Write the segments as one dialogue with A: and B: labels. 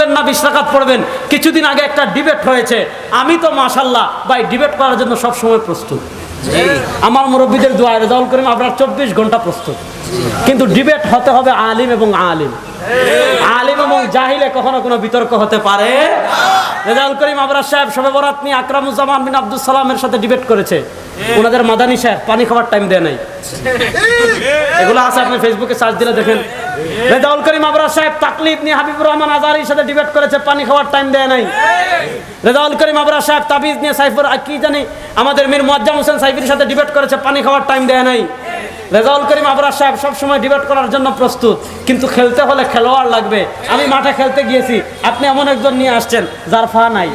A: পড়বেন না বিশ রাকাত পড়বেন। কিছুদিন আগে একটা ডিবেট হয়েছে। আমি তো মাশাল্লাহ ভাই ডিবেট করার জন্য সব সময় প্রস্তুত। আমার মুরব্বীদের দোয়া রেজাউল করিম আপনার চব্বিশ ঘণ্টা প্রস্তুত। কিন্তু ডিবেট হতে হবে আলিম এবং আলিম। আলিম এবং জাহিলে কখনো কোনো বিতর্ক হতে পারে? রেজাউল করিম আবরার সাহেব সবে বরাত নিয়ে আকরামুজ্জামান বিন আব্দুল সালামের সাথে ডিবেট করেছে। ওনাদের মাদানি সাহেব পানি খাবার টাইম দেয় নাই। এগুলো আছে আপনি ফেসবুকে সার্চ দিলে দেখেন। রেজাউল করিম আবরার সাহেব তাকলিফ নিয়ে হাবিবুর রহমান আজারির সাথে ডিবেট করেছে, পানি খাওয়ার টাইম দেয় নাই। রেজাউল করিম আবরার সাহেব তাবিজ নিয়ে সাইফুর কি জানি, আমাদের মীর হোসেন সাইফির সাথে ডিবেট করেছে, পানি খাওয়ার টাইম দেয় নাই। রেজাউল করিম আবরার সাহেব সবসময় ডিবেট করার জন্য প্রস্তুত, কিন্তু খেলতে হলে খেলোয়াড় লাগবে। আমি মাঠে খেলতে গিয়েছি, আপনি এমন একজন নিয়ে আসছেন, যার ফা নাই।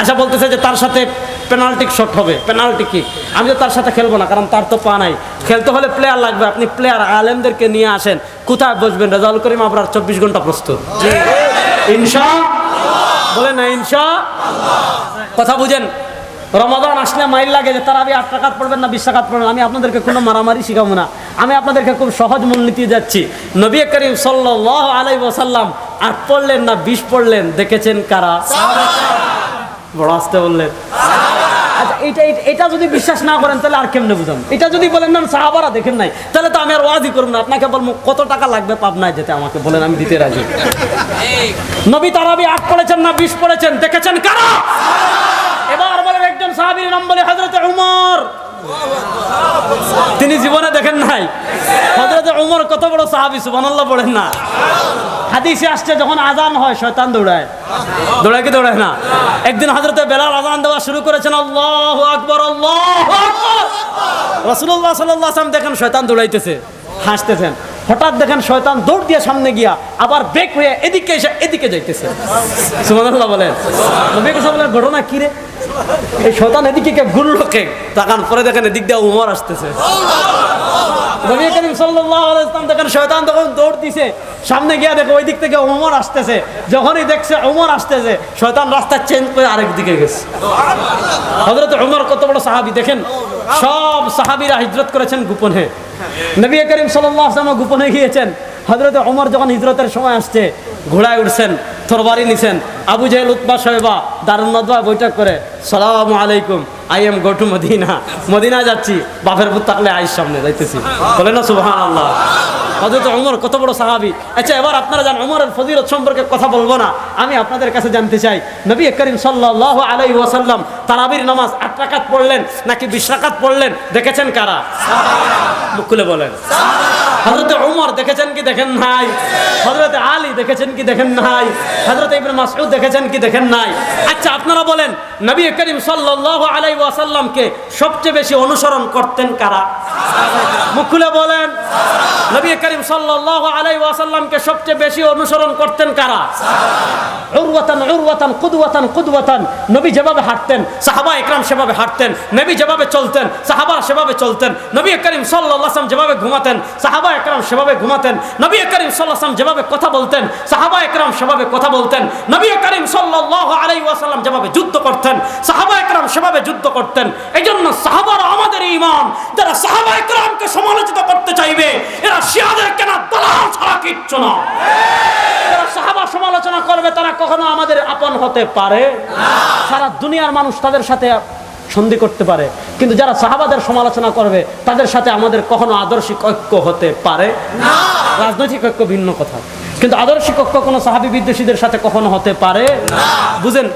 A: আশা বলতেছে যে তার সাথে পেনাল্টি শট হবে পেনাল্টি কি? আমি তো তার সাথে খেলব না কারণ তার তো পা নাই। খেলতে হলে প্লেয়ার লাগবে আপনি প্লেয়ার আলেমদেরকে নিয়ে আসেন কোথায় বসবেন? রেজাউল করিম আবরার চব্বিশ ঘণ্টা প্রস্তুত। ইনশা বলে না ইনশা কথা বুঝেন রমাদান আসলে মাইল লাগে যে তারা আমি আট টাকাত পড়বেন না বিশ টাকাত পড়বেন আমি আপনাদেরকে কোনো মারামারি শিখাবো না। আমি আপনাদেরকে খুব সহজ মূলনীতি যাচ্ছি নবী করিম সাল্লাহ আলাই ওসাল্লাম আট পড়লেন না বিশ পড়লেন দেখেছেন কারা? বড় আসতে বললেন। এটা এটা- যদি বিশ্বাস না করেন, তাহলে আর কেমনে বুঝাম এটা যদি বলেন, না সাহাবারা দেখেন নাই তাহলে তো আমি আর ওয়াজি করব না। আপনাকে বলব, কত টাকা লাগবে পাবনায় যেতে? আমাকে বলেন, আমি দিতে রাজি। নবী তারাবি আট পড়েছেন না বিশ পড়েছেন? দেখেছেন কারা? এবার বলেন একজন সাহাবীর নাম বলে হজরত উমর। তিনি জীবনে দেখেন নাই। হজরত উমর কত বড় সাহাবি, সুবহানাল্লাহ পড়েন না। হাদিসে আসছে যখন আজান হয়, শয়তান দৌড়ায়। দৌড়ায় কি দৌড়ায় না? একদিন হজরতে বেলাল আজান দেওয়া শুরু করেছেন, আল্লাহ আকবর, আল্লাহ রসুল্লাহ সাল্লাম দেখেন শয়তান দৌড়াইতেছে, হাসতেছেন। হঠাৎ দেখেন শয়তান দৌড় দিয়ে সামনে গিয়া আবার ব্রেক হয়ে এদিকে এসে এদিকে যাইতেছে। সুবহানাল্লাহ বলেন। নবী করিম বলেন ঘটনা কি রে? এই শয়তান এদিকে কে ঘুরলো কে? তাকান, পরে দেখেন এদিক দিয়ে উমর আসতেছে। নবী করিম ওয়াসাল্লাম দেখেন শয়তান তখন দৌড় দিছে। সামনে গিয়া দেখো ওই দিক থেকে ওমর আসতেছে। যখনই দেখছে ওমর আসতেছে, শয়তান রাস্তা চেঞ্জ করে আরেক দিকে গেছে। হযরত ওমর কত বড় সাহাবী, দেখেন? সব সাহাবীরা হিজরত করেছেন গোপনে। নবী করিম ওয়াসাল্লাম গোপনে গিয়েছেন। হযরত ওমর যখন হিজরতের সময় আসছে, ঘোড়ায় উঠছেন, তরবারি নিছেন, আবু জাহেল উতবা সাহেবা দারুণ নদওয়া বৈঠক করে, সালামু আলাইকুম। I am go to Medina Medina যাচ্ছি, বাপের পুত থাকলে আইস সামনে যাইতেছি। বলে না সুবহান আল্লাহ হজরত অমর কত বড় সাহাবি। আচ্ছা এবার আপনারা জান অমরের ফজিলত সম্পর্কে কথা বলব না। আমি আপনাদের কাছে জানতে চাই, নবী করিম সাল্লাহ আলাই ওয়াসাল্লাম তারাবির নামাজ আট রাকাত পড়লেন নাকি বিশ রাকাত পড়লেন? দেখেছেন কারা? মুখ খুলে বলেন। হজরত উমর দেখেছেন কি দেখেন নাই? হজরত আলী দেখেছেন কি দেখেন নাই? হজরত ইবনে মাসউদ দেখেছেন কি দেখেন নাই? আচ্ছা আপনারা বলেন, নবী করিম সাল্লাল্লাহু আলাইহি ওয়াসাল্লামকে সবচেয়ে বেশি অনুসরণ করতেন কারা? মুখ খুলে বলেন। নবী করিম সাল্লাল্লাহু আলাইহি ওয়াসাল্লামকে সবচেয়ে বেশি অনুসরণ করতেন কারা? উরওয়াতান উরওয়াতান, কুদওয়াতান কুদওয়াতান। নবী যেভাবে হাঁটতেন, সাহাবা একরাম সেভাবে হাঁটতেন, নবী যেভাবে চলতেন, সাহাবা সেভাবে চলতেন, নবী করিম সাল্লাল্লাহু আলাইহি যেভাবে ঘুমাতেন, সাহাবা একরাম সেভাবে ঘুমাতেন, নবী করিম আলাইহি যেভাবে কথা বলতেন, সাহাবা একরাম সেভাবে কথা বলতেন, নবী করিম সাল্লাল্লাহু আলাইহি ওয়াসাল্লাম যেভাবে যুদ্ধ করতেন, সাহাবা একরাম সেভাবে যুদ্ধ করতেন। এই জন্য সাহাবারা আমাদের ইমাম যারা সাহাবা একরামকে সমালোচিত করতে চাইবে, এরা যারা সাহাবা সমালোচনা করবে, তারা কখনো আমাদের আপন হতে পারে। সারা দুনিয়ার মানুষ তাদের সাথে সন্ধি করতে পারে। কিন্তু যারা সাহাবাদের সমালোচনা করবে, তাদের সাথে আমাদের কখনো আদর্শিক ঐক্য হতে পারে। রাজনৈতিক ঐক্য ভিন্ন কথা। কিন্তু আদর্শিক ঐক্য কোনো সাহাবি বিদ্বেষীদের সাথে কখনো হতে পারে? বুঝেন